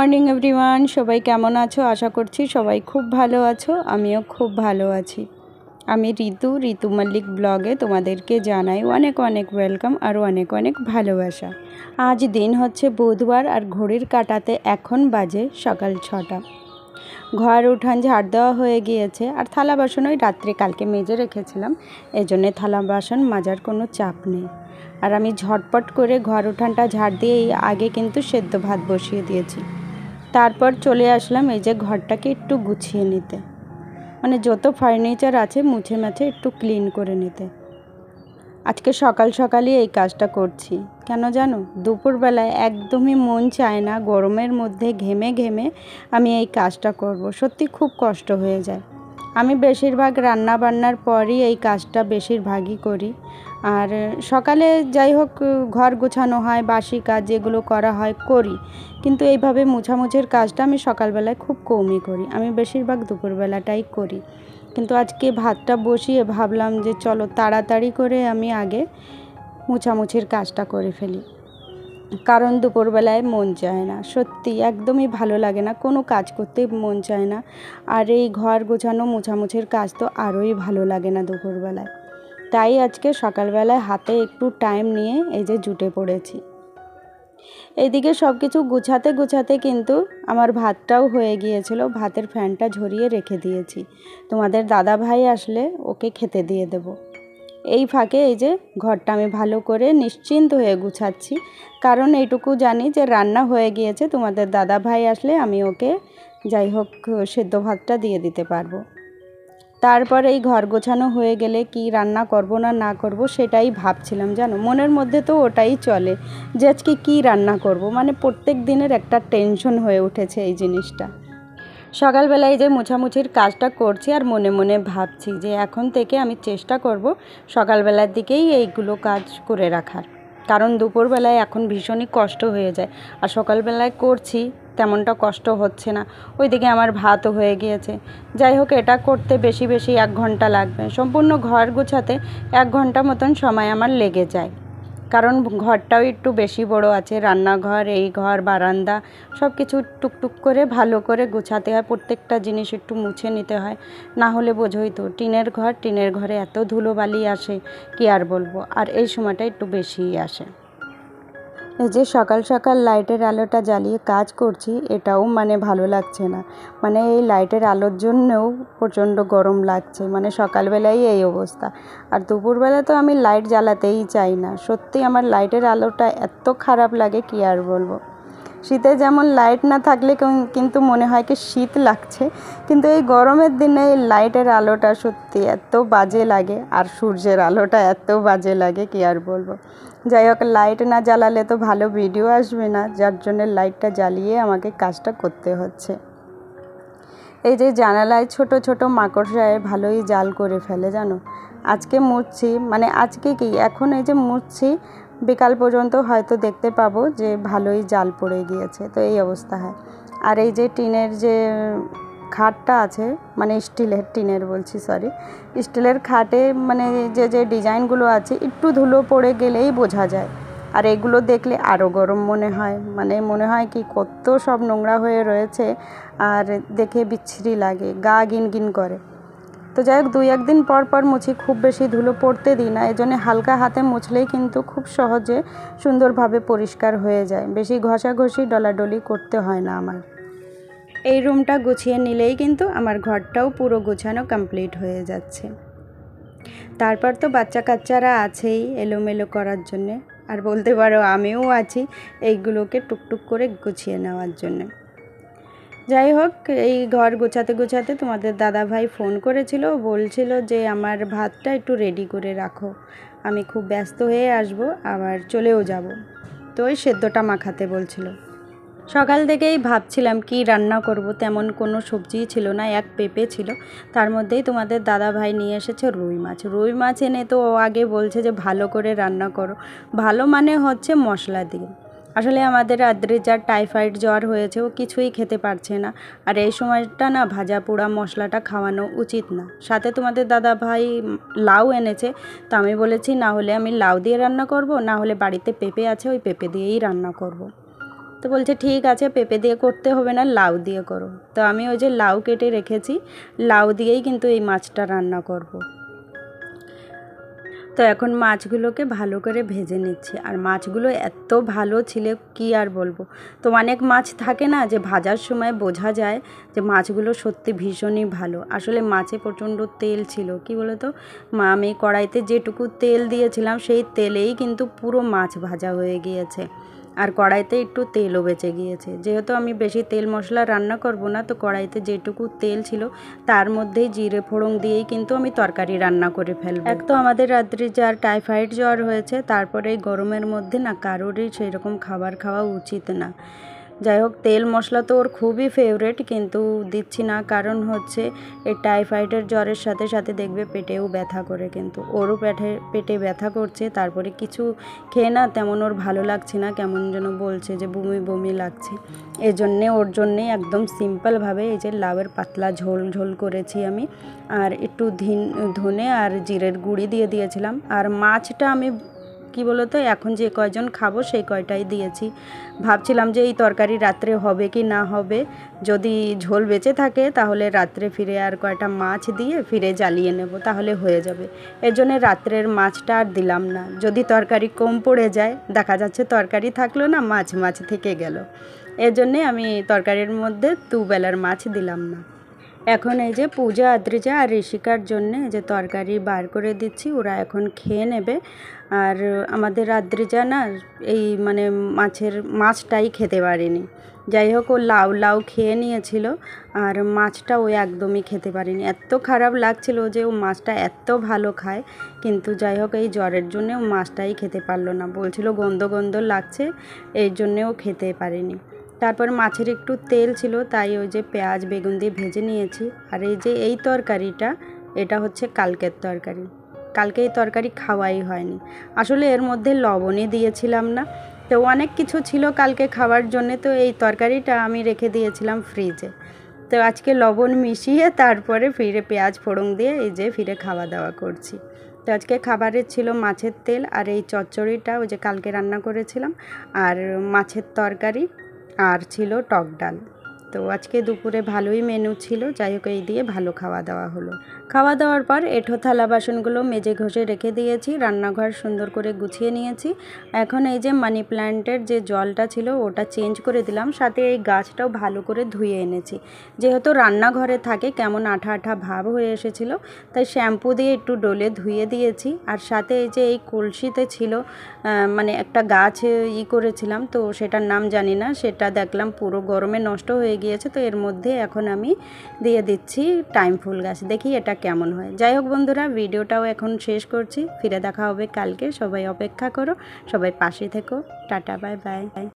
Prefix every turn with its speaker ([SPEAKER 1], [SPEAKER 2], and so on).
[SPEAKER 1] Morning, everyone. সবাই কেমন আছো? আশা করছি সবাই খুব ভালো আছো। আমিও খুব ভালো আছি। আমি ঋতু ঋতু মল্লিক ব্লগে তোমাদেরকে জানাই অনেক অনেক ওয়েলকাম আর অনেক অনেক ভালোবাসা। আজ দিন হচ্ছে বুধবার আর ঘড়ির কাটাতে এখন বাজে সকাল ছটা। ঘর, উঠান, ঝাড় দেওয়া হয়ে গিয়েছে আর থালা বাসন ওই রাত্রে কালকে মেজে রেখেছিলাম। এই জন্যে থালা বাসন মাজার কোনো চাপ নেই। আর আমি ঝটপট করে ঘর, উঠানটা ঝাড় দিয়ে আগে কিন্তু সেদ্ধ ভাত বসিয়ে দিয়েছি। তারপর চলে আসলাম এই যে ঘরটাকে একটু গুছিয়ে নিতে। মানে যত ফার্নিচার আছে মুছে মাছে একটু ক্লিন করে নিতে। আজকে সকাল সকালই এই কাজটা করছি। কেন জানো? দুপুরবেলায় একদমই মন চায় না, গরমের মধ্যে ঘেমে ঘেমে আমি এই কাজটা করব। সত্যি খুব কষ্ট হয়ে যায়। আমি বেশিরভাগ রান্না বান্নার পরই এই কাজটা বেশিরভাগই করি। আর সকালে যাই হোক, ঘর গোছানো হয়, বাসি কাজ যেগুলো করা হয় করি। কিন্তু এইভাবে মোছামুছির কাজটা আমি সকালবেলায় খুব কমই করি। আমি বেশিরভাগ দুপুরবেলাটাই করি। কিন্তু আজকে ভাতটা বসিয়ে ভাবলাম যে চলো তাড়াতাড়ি করে আমি আগে মোছামুছির কাজটা করে ফেলি। কারণ দুপুরবেলায় মন চায় না। সত্যি একদমই ভালো লাগে না। কোনো কাজ করতে মন চায় না। আর এই ঘর গোছানো, মোছামুছির কাজ তো আরোই ভালো লাগে না দুপুরবেলায়। তাই আজকে সকালবেলায় হাতে একটু টাইম নিয়ে এই যে জুটে পড়েছি। এইদিকে সব কিছু গুছাতে গুছাতে কিন্তু আমার ভাতটাও হয়ে গিয়েছিল, ভাতের ফ্যানটা ঝরিয়ে রেখে দিয়েছি। তোমাদের দাদা ভাই আসলে ওকে খেতে দিয়ে দেব। এই ফাঁকে এই যে ঘরটা আমি ভালো করে নিশ্চিন্ত হয়ে গুছাচ্ছি। কারণ এইটুকু জানি যে রান্না হয়ে গিয়েছে, তোমাদের দাদা ভাই আসলে আমি ওকে যাই হোক, সেদ্ধ ভাতটা দিয়ে দিতে পারব। তারপর এই ঘর গোছানো হয়ে গেলে কি রান্না করব না না করব সেটাই ভাবছিলাম, জানো? মনের মধ্যে তো ওটাই চলে যে আজকে কী রান্না করব। মানে প্রত্যেক দিনের একটা টেনশন হয়ে উঠেছে এই জিনিসটা। সকালবেলায় যে মোছামুছির কাজটা করছি আর মনে মনে ভাবছি যে এখন থেকে আমি চেষ্টা করব সকালবেলার দিকেই এইগুলো কাজ করে রাখার। কারণ দুপুরবেলায় এখন ভীষণই কষ্ট হয়ে যায়। আর সকালবেলায় করছি তেমনটা কষ্ট হচ্ছে না। ওইদিকে আমার ভাতও হয়ে গিয়েছে। যাই হোক, এটা করতে বেশি বেশি এক ঘণ্টা লাগবে। সম্পূর্ণ ঘর গোছাতে এক ঘণ্টা মতন সময় আমার লেগে যায়। কারণ ঘরটাও একটু বেশি বড় আছে। রান্নাঘর, এই ঘর, বারান্দা সব কিছু টুকটুক করে ভালো করে গোছাতে হয়। প্রত্যেকটা জিনিস একটু মুছে নিতে হয়। না হলে বোঝোই তো, টিনের ঘর, টিনের ঘরে এত ধুলোবালি আসে, কি আর বলব? আর এই সময়টা একটু বেশিই আসে। এই যে সকাল সকাল লাইটের আলোটা জ্বালিয়ে কাজ করছি, এটাও মানে ভালো লাগছে না। মানে এই লাইটের আলোর জন্যও প্রচণ্ড গরম লাগছে। মানে সকালবেলাই এই অবস্থা। আর দুপুরবেলা তো আমি লাইট জ্বালাতেই চাই না। সত্যি আমার লাইটের আলোটা এত খারাপ লাগে, কি আর বলব? শীতে যেমন লাইট না থাকলে কিন্তু মনে হয় কি শীত লাগছে। কিন্তু এই গরমের দিনে এই লাইটের আলোটা সত্যি এত বাজে লাগে, আর সূর্যের আলোটা এত বাজে লাগে, কি আর বলব? যাই হোক লাইট না জ্বালালে তো ভালো ভিডিও আসবে না। যার জন্য লাইটটা জ্বালিয়ে আমাকে কাজটা করতে হচ্ছে। এই যে জানালায় ছোট ছোট মাকড়সায় ভালোই জাল করে ফেলে, জানো? আজকে মুছছি মানে আজকে কি? এখন এই যে মুছছি, বিকাল পর্যন্ত হয়তো দেখতে পাবো যে ভালোই জাল পড়ে গিয়েছে। তো এই অবস্থা হয়। আর এই যে টিনের যে খাটটা আছে মানে স্টিলের, টিনের বলছি সরি স্টিলের খাটে মানে যে যে ডিজাইনগুলো আছে, একটু ধুলো পড়ে গেলেই বোঝা যায়। আর এগুলো দেখলে আরও গরম মনে হয়। মানে মনে হয় কি কত সব নোংরা হয়ে রয়েছে, আর দেখে বিচ্ছিরি লাগে, গা গিন গিন করে। তো যাই হোক, দুই একদিন পর পর মুছি, খুব বেশি ধুলো পড়তে দিই না। এই জন্য হালকা হাতে মুছলেই কিন্তু খুব সহজে সুন্দরভাবে পরিষ্কার হয়ে যায়। বেশি ঘষাঘষি, ডলাডলি করতে হয় না আমার। এই রুমটা গুছিয়ে নিলেই কিন্তু আমার ঘরটাও পুরো গুছানো কমপ্লিট হয়ে যাচ্ছে। তারপর তো বাচ্চা কাচ্চারা আছেই এলোমেলো করার জন্যে। আর বলতে পারো, আমিও আছি এইগুলোকে টুকটুক করে গুছিয়ে নেওয়ার জন্যে। যাই হোক, এই ঘর গোছাতে গোছাতে তোমাদের দাদা ভাই ফোন করেছিল, বলছিল যে আমার ভাতটা একটু রেডি করে রাখো। আমি খুব ব্যস্ত হয়ে আসব, আবার চলেও যাব। তো ওই সেদ্ধটা মাখাতে বলছিল। সকাল থেকেই ভাবছিলাম কি রান্না করব, তেমন কোনো সবজিই ছিল না, এক পেঁপে ছিল। তার মধ্যেই তোমাদের দাদা ভাই নিয়ে এসেছে রুই মাছ। রুই মাছ এনে তো ও আগে বলছে যে ভালো করে রান্না করো। ভালো মানে হচ্ছে মশলা দিয়ে। আসলে আমাদের আদ্রিজার টাইফয়েড জ্বর হয়েছে, ও কিছুই খেতে পারছে না। আর এই সময়টা না ভাজা পোড়া মশলাটা খাওয়ানো উচিত না। সাথে তোমাদের দাদা ভাই লাউ এনেছে, তো আমি বলেছি, না হলে আমি লাউ দিয়ে রান্না করব, না হলে বাড়িতে পেঁপে আছে, ওই পেঁপে দিয়েই রান্না করব। তো বলছে, ঠিক আছে, পেঁপে দিয়ে করতে হবে না, লাউ দিয়ে করো। তো আমি ওই যে লাউ কেটে রেখেছি, লাউ দিয়েই কিন্তু এই মাছটা রান্না করব। তো এখন মাছগুলোকে ভালো করে ভেজে নিচ্ছি। আর মাছগুলো এত ভালো ছিল, কি আর বলব? তো অনেক মাছ থাকে না যে ভাজার সময় বোঝা যায় যে মাছগুলো সত্যি ভীষণই ভালো। আসলে মাছে প্রচণ্ড তেল ছিল, কি বলতো? মা, আমি কড়াইতে যেটুকু তেল দিয়েছিলাম, সেই তেলেই কিন্তু পুরো মাছ ভাজা হয়ে গিয়েছে। আর কড়াইতে একটু তেলও বেঁচে গিয়েছে। যেহেতু আমি বেশি তেল মশলা রান্না করব না, তো কড়াইতে যেটুকু তেল ছিল, তার মধ্যেই জিরে ফোড়ন দিয়েই কিন্তু আমি তরকারি রান্না করে ফেলব। এক তো আমাদের রাত্রি যার টাইফয়েড জ্বর হয়েছে, তারপরে এই গরমের মধ্যে না কারোরই সেরকম খাবার খাওয়া উচিত না। যাই হোক তেল মশলা তো ওর খুবই ফেভারেট কিন্তু দিচ্ছি না। কারণ হচ্ছে এই টাইফয়েডের জ্বরের সাথে সাথে দেখবে পেটেও ব্যথা করে। কিন্তু ওরও পেটে পেটে ব্যথা করছে, তারপরে কিছু খেয়ে না, তেমন ওর ভালো লাগছে না, কেমন যেন বলছে যে বমি বমি লাগছে। এই জন্যে ওর জন্যেই একদম সিম্পলভাবে এই যে লাউয়ের পাতলা ঝোল ঝোল করেছি আমি। আর একটু ধিন ধনে আর জিরের গুঁড়ি দিয়ে দিয়েছিলাম। আর মাছটা আমি কি বলতো, এখন যে কয়জন খাব সেই কয়টাই দিয়েছি। ভাবছিলাম যে এই তরকারি রাত্রে হবে কি না হবে, যদি ঝোল বেঁচে থাকে তাহলে রাত্রে ফিরে আর কয়টা মাছ দিয়ে ফিরে জ্বালিয়ে নেব, তাহলে হয়ে যাবে। এর জন্য রাত্রের মাছটা আর দিলাম না। যদি তরকারি কম পড়ে যায়, দেখা যাচ্ছে তরকারি থাকল না, মাছ মাছ থেকে গেল। এর জন্যে আমি তরকারির মধ্যে দুবেলার মাছ দিলাম না। এখন এই যে পূজা, আদ্রিজা আর ঋষিকার জন্যে এই যে তরকারি বার করে দিচ্ছি, ওরা এখন খেয়ে নেবে। আর আমাদের আদ্রিজা না এই মানে মাছের মাছটাই খেতে পারেনি। যাই হোক, ও লাউ লাউ খেয়ে নিয়েছিল, আর মাছটা ও একদমই খেতে পারেনি। এত খারাপ লাগছিল যে ও মাছটা এত ভালো খায়, কিন্তু যাই হোক, এই জ্বরের জন্যে ও মাছটাই খেতে পারল না। বলছিল গন্ধ গন্ধ লাগছে, এই জন্যে ও খেতে পারেনি। তারপর মাছের একটু তেল ছিল, তাই ওই যে পেঁয়াজ, বেগুন দিয়ে ভেজে নিয়েছি। আর এই যে এই তরকারিটা, এটা হচ্ছে কালকের তরকারি। কালকে এই তরকারি খাওয়াই হয়নি। আসলে এর মধ্যে লবণই দিয়েছিলাম না। তো অনেক কিছু ছিল কালকে খাওয়ার জন্যে, তো এই তরকারিটা আমি রেখে দিয়েছিলাম ফ্রিজে। তো আজকে লবণ মিশিয়ে তারপরে ফিরে পেঁয়াজ, ফোড়ন দিয়ে এই যে ফিরে খাওয়া দাওয়া করছি। তো আজকে খাবারের ছিল মাছের তেল আর এই চচ্চড়িটা, ওই যে কালকে রান্না করেছিলাম। আর মাছের তরকারি আর ছিল টক ডাল। তো আজকে দুপুরে ভালোই মেনু ছিল, যাই হোক এই দিয়ে ভালো খাওয়া দাওয়া হলো। খাওয়া দাওয়ার পর এঁঠো থালা বাসনগুলো মেজে ঘষে রেখে দিয়েছি, রান্নাঘর সুন্দর করে গুছিয়ে নিয়েছি। এখন এই যে মানি প্ল্যান্টের যে জলটা ছিল ওটা চেঞ্জ করে দিলাম, সাথে এই গাছটাও ভালো করে ধুয়ে এনেছি। যেহেতু রান্নাঘরে থাকে কেমন আঠা আঠা ভাব হয়ে এসেছিল, তাই শ্যাম্পু দিয়ে একটু ডলে ধুয়ে দিয়েছি। আর সাথে এই যে এই কলসিতে ছিল মানে একটা গাছ ই করেছিলাম, তো সেটার নাম জানি না, সেটা দেখলাম পুরো গরমে নষ্ট হয়ে গিয়েছে, তো এর মধ্যে এখন আমি দিয়ে দিচ্ছি টাইম ফুল গাছ। দেখি এটা কেমন হয়। যাই হোক বন্ধুরা, ভিডিওটাও এখন শেষ করছি। ফিরে দেখা হবে কালকে। সবাই অপেক্ষা করো। সবাই পাশে থেকো। Tata, bye bye.